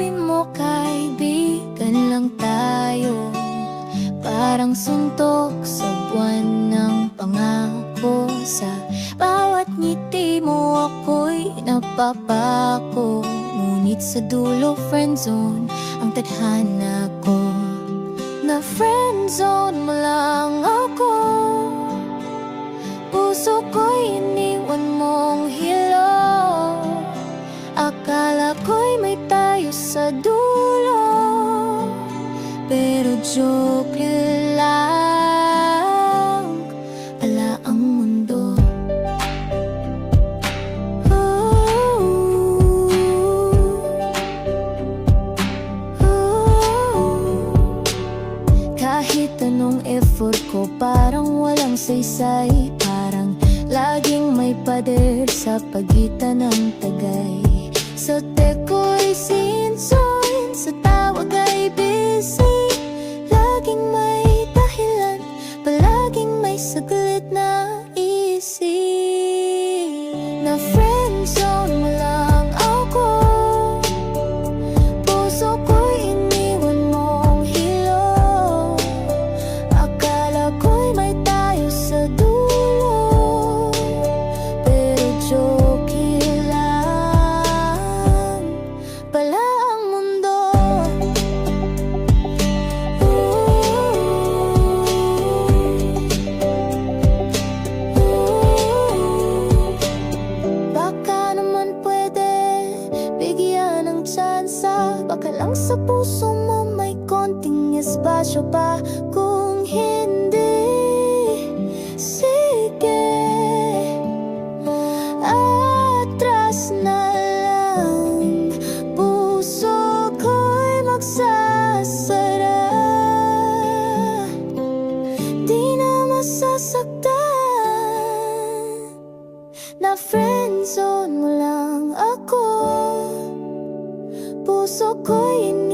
mo kaibigan lang tayo. Parang suntok sa buwan ng pangako. Sa bawat ngiti mo ako'y napapako. Ngunit sa dulo friendzone ang tadhana ko. Na friendzone mo joke lang Pala ang mundo. Kahit anong effort ko parang walang saysay. Parang laging may pader sa pagitan ng tagay. Sa teko'y saglit na easy Na friendzone lang sa puso mo may konting espasyo pa. Kung hindi Sige. Atras na lang. Puso ko'y magsasara. Di na masasaktan. Na friendzone mo lang ako Puso ko'y hilo